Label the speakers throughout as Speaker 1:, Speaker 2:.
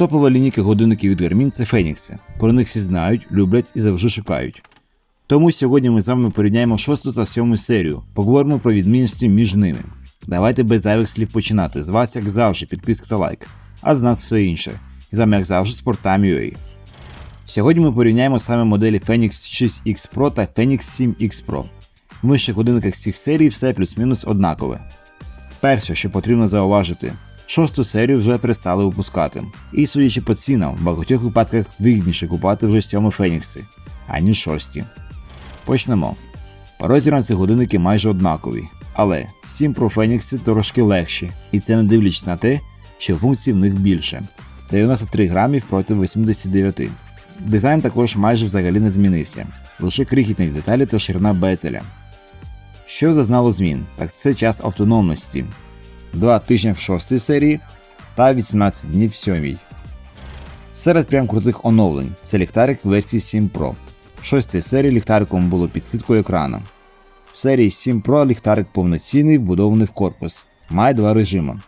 Speaker 1: Топова лінійка годинників від Garmin – це Фенікси. Про них всі знають, люблять і завжди шукають. Тому сьогодні ми з вами порівняємо шосту та сьому серію, поговоримо про відмінності між ними. Давайте без зайвих слів починати. З вас, як завжди, підписка та лайк, а з нас все інше. І з вами, як завжди, Спортам.ua. Сьогодні ми порівняємо саме моделі Phoenix 6X Pro та Phoenix 7X Pro. В вищих годинниках цих серій все плюс-мінус однакове. Перше, що потрібно зауважити, шосту серію вже перестали випускати, і судячи по цінам, в багатьох випадках вигідніше купувати вже сьомі Фенікси, аніж шості. Почнемо. По розмірам ці годинники майже однакові, але 7 Pro Фенікси трошки легші, і це не дивлячись на те, що функцій в них більше 93 грамів проти 89. Дизайн також майже взагалі не змінився, лише крихітні деталі та ширина безеля. Що зазнало змін, так це час автономності. 2 тижні в 6 серії та 18 днів в 7. Серед прям крутих оновлень це ліхтарик версії 7 Pro. В 6 серії ліхтариком було підсвітку екрану. В серії 7 Pro ліхтарик повноцінний вбудований в корпус. Має два режими: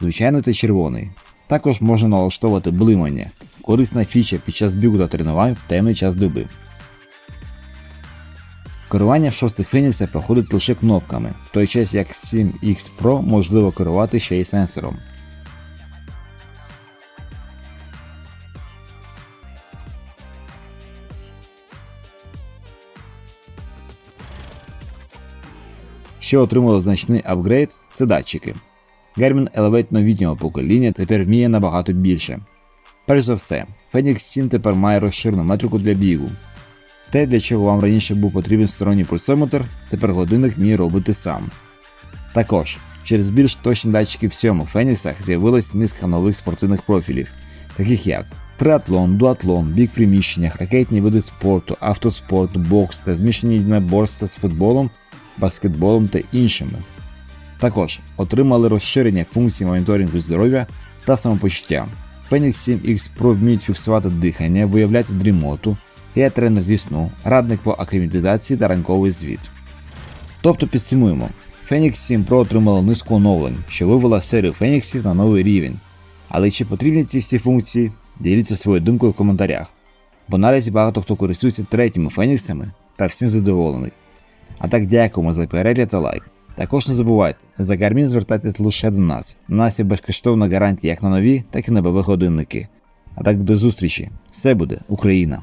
Speaker 1: звичайний та червоний. Також можна налаштовувати блимання, корисна фіча під час бігу та тренувань в темний час доби. Керування в шостих Феніксах проходить лише кнопками, в той час як 7X Pro можливо керувати ще й сенсором. Що отримало значний апгрейд, це датчики. Garmin Elevate новітнього покоління тепер вміє набагато більше. Перш за все, Phoenix 7 тепер має розширену метрику для бігу. Те, для чого вам раніше був потрібен сторонній пульсометр, тепер годинник вміє робити сам. Також, через більш точні датчики в цьому Феніксах з'явилась низка нових спортивних профілів, таких як триатлон, дуатлон, приміщеннях, ракетні види спорту, автоспорт, бокс та змішані єдиноборства з футболом, баскетболом та іншими. Також отримали розширення функцій моніторингу здоров'я та самопочуття. Phoenix 7X Pro вміють фіксувати дихання, виявляти дрімоту, є тренер зі сну, радник по акліматизації та ранковий звіт. Тобто підсумуємо, Phoenix 7 Pro отримала низку оновлень, що вивела серію Феніксів на новий рівень. Але чи потрібні ці всі функції? Діліться своєю думкою в коментарях. Бо наразі багато хто користується третіми Феніксами та всім задоволений. А так дякуємо за перегляд та лайк. Також не забувайте, за Garmin звертайтесь лише до нас. У нас є безкоштовна гарантія як на нові, так і на нові годинники. А так до зустрічі. Все буде Україна!